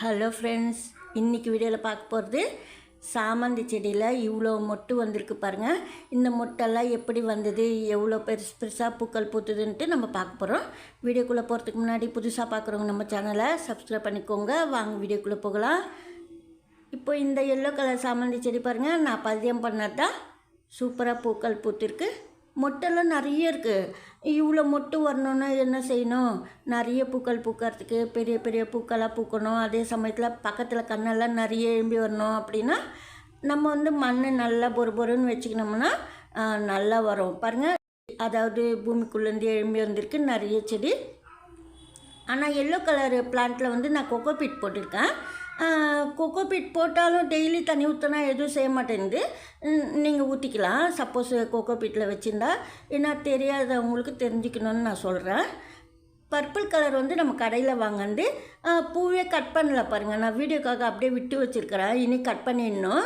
Hello friends இன்றைக்கி வீடியோவில் பார்க்க போகிறது சாமந்தி செடியில் இவ்வளோ மொட்டு வந்திருக்கு பாருங்கள் இந்த மொட்டெல்லாம் எப்படி வந்தது எவ்வளோ பெருசு பெருசாக பூக்கள் பூத்துதுன்ட்டு நம்ம பார்க்க போகிறோம் வீடியோக்குள்ளே போகிறதுக்கு முன்னாடி புதுசாக பார்க்குறவங்க நம்ம சேனலை சப்ஸ்கிரைப் பண்ணிக்கோங்க. வாங்க வீடியோக்குள்ளே போகலாம். இப்போ இந்த எல்லோ கலர் சாமந்தி செடி பாருங்கள் நான் பதியம் பண்ணது தான் சூப்பராக பூக்கள் பூத்திருக்கு. மொட்டெல்லாம் நிறைய இருக்குது இவ்வளோ மொட்டு வரணுன்னா என்ன செய்யணும்? நிறைய பூக்கள் பூக்கிறதுக்கு பெரிய பெரிய பூக்களாக பூக்கணும். அதே சமயத்தில் பக்கத்தில் கண்ணெல்லாம் நிறைய எழும்பி வரணும் அப்படின்னா நம்ம வந்து மண் நல்லா பொறு பொறுன்னு வச்சுக்கினோம்னா நல்லா வரும். பாருங்கள் அதாவது பூமிக்குள்ளேருந்து எழும்பி வந்திருக்கு நிறைய செடி. ஆனால் எல்லோ கலர் பிளான்ட்டில் வந்து நான் கொக்கோ பீட் போட்டிருக்கேன். கொக்கோ பீட் போட்டாலும் டெய்லி தண்ணி ஊற்றினா எதுவும் செய்ய மாட்டேங்குது. நீங்கள் ஊற்றிக்கலாம் சப்போஸ் கொக்கோ பீட்டில் வச்சுருந்தா ஏன்னா தெரியாதவங்களுக்கு தெரிஞ்சுக்கணும்னு நான் சொல்கிறேன் பர்பிள் கலர் வந்து நம்ம கடையில் வாங்கினது பூவே கட் பண்ணல பாருங்கள் நான் வீடியோக்காக அப்படியே விட்டு வச்சுருக்கிறேன். இனி கட் பண்ணிடணும்.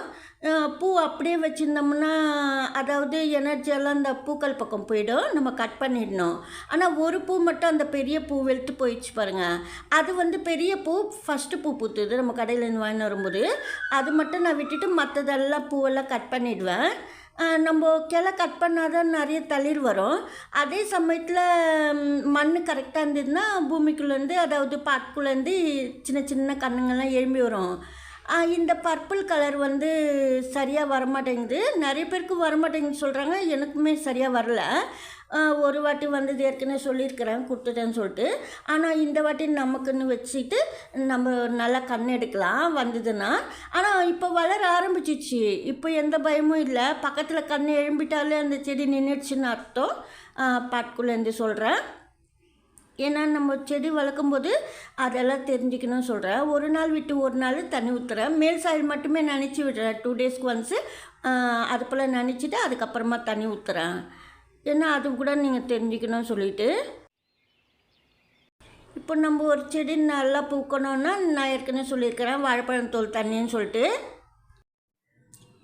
பூ அப்படியே வச்சுருந்தோம்னா அதாவது எனர்ஜி எல்லாம் அந்த பூக்கள் பக்கம் போயிடும். நம்ம கட் பண்ணிடணும். ஆனால் ஒரு பூ மட்டும் அந்த பெரிய பூ வெளுத்து போயிடுச்சு பாருங்கள் அது வந்து பெரிய பூ ஃபஸ்ட்டு பூ பூத்துது. நம்ம கடையிலேருந்து வாங்கிட்டு வரும்போது அது மட்டும் நான் விட்டுட்டு மற்றதெல்லாம் பூவெல்லாம் கட் பண்ணிடுவேன். நம்ம கிளை கட் பண்ணாதான் நிறைய தளிர் வரும். அதே சமயத்தில் மண் கரெக்டாக இருந்ததுன்னா பூமிக்குள்ளேருந்து அதாவது பாட்டுக்குள்ளேருந்து சின்ன சின்ன கண்ணுங்கள்லாம் எழும்பி வரும். இந்த பர்பிள் கலர் வந்து சரியாக வரமாட்டேங்குது. நிறைய பேருக்கு வரமாட்டேங்குது சொல்கிறாங்க எனக்குமே சரியாக வரல. ஒரு வாட்டி வந்தது ஏற்கனவே சொல்லியிருக்கிறேன் கொடுத்துட்டேன்னு சொல்லிட்டு. ஆனால் இந்த வாட்டி நமக்குன்னு வச்சுட்டு நம்ம நல்லா கண் எடுக்கலாம் வந்ததுன்னா. ஆனால் இப்போ வளர ஆரம்பிச்சிச்சு. இப்போ எந்த பயமும் இல்லை. பக்கத்தில் கண் எழும்பிட்டாலே அந்த செடி நின்றுச்சுன்னு அர்த்தம். பாட்டுக்குள்ளேருந்து சொல்கிறேன் ஏன்னா நம்ம செடி வளர்க்கும் போது அதெல்லாம் தெரிஞ்சுக்கணும்னு சொல்கிறேன் ஒரு நாள் விட்டு ஒரு நாள் தண்ணி ஊற்றுறேன் மேல் சாயில் மட்டுமே நினச்சி விடுறேன். டூ டேஸ்க்கு ஒன்ஸு அது போல் நினச்சிட்டு அதுக்கப்புறமா தண்ணி ஊற்றுறேன் ஏன்னா அது கூட நீங்கள் தெரிஞ்சுக்கணும்னு சொல்லிட்டு. இப்போ நம்ம ஒரு செடி நல்லா பூக்கணும்னா நான் ஏற்கனவே சொல்லியிருக்கிறேன். வாழைப்பழம் தோல் தண்ணின்னு சொல்லிட்டு.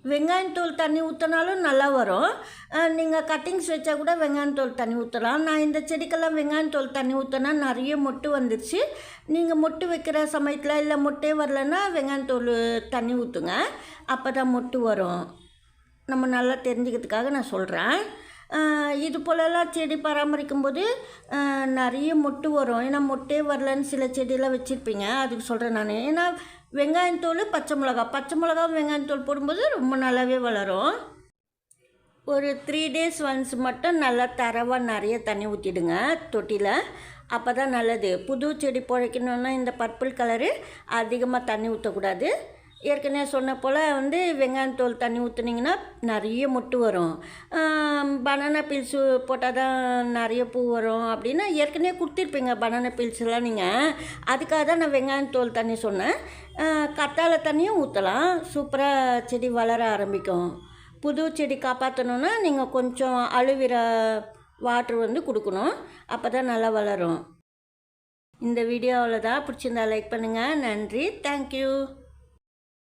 வெங்காயம் தோல் தண்ணி ஊற்றினாலும் நல்லா வரும். நீங்கள் கட்டிங்ஸ் வச்சா கூட வெங்காயம் தோல் தண்ணி ஊற்றலாம் நான் இந்த செடிக்கெல்லாம் வெங்காயம் தோல் தண்ணி ஊற்றினா நிறைய மொட்டு வந்துருச்சு. நீங்கள் மொட்டு வைக்கிற சமயத்தில் இல்லை மொட்டே வரலன்னா வெங்காயம் தோல் தண்ணி ஊற்றுங்க அப்போ தான் மொட்டு வரும். நம்ம நல்லா தெரிஞ்சுக்கிறதுக்காக நான் சொல்கிறேன் இது போலலாம் செடி பராமரிக்கும் போது நிறைய மொட்டு வரும். ஏன்னா மொட்டே வரலன்னு சில செடியெல்லாம் வச்சுருப்பீங்க. அதுக்கு சொல்கிறேன் நான். ஏன்னா வெங்காயத்தோல் பச்சை மிளகா. பச்சை மிளகா வெங்காயத்தோல் போடும்போது ரொம்ப நல்லாவே வளரும். ஒரு த்ரீ டேஸ் ஒன்ஸ் மட்டும் நல்லா தரவாக நிறைய தண்ணி ஊற்றிடுங்க தொட்டியில். அப்போ தான் நல்லது. புது செடி பிழைக்கணுன்னா இந்த பர்பிள் கலரு அதிகமாக தண்ணி ஊற்றக்கூடாது ஏற்கனவே சொன்ன போல் வந்து வெங்காயத்தோல் தண்ணி ஊற்றுனீங்கன்னா நிறைய மொட்டு வரும். பனானா பீல்ஸு போட்டால் தான் நிறைய பூ வரும் அப்படின்னா ஏற்கனவே கொடுத்துருப்பீங்க பனானா பீல்ஸ் எல்லாம் நீங்கள் அதுக்காக தான் நான் வெங்காயத்தோல் தண்ணி சொன்னேன். கத்தாழை தண்ணியும் ஊற்றலாம் சூப்பராக செடி வளர ஆரம்பிக்கும். புது செடி காப்பாற்றணுன்னா நீங்கள் கொஞ்சம் அழுவிற வாட்ரு வந்து கொடுக்கணும். அப்போ தான் நல்லா வளரும். இந்த வீடியோ அவ்வளோதான் பிடிச்சிருந்தா லைக் பண்ணுங்கள் நன்றி. தேங்க்யூ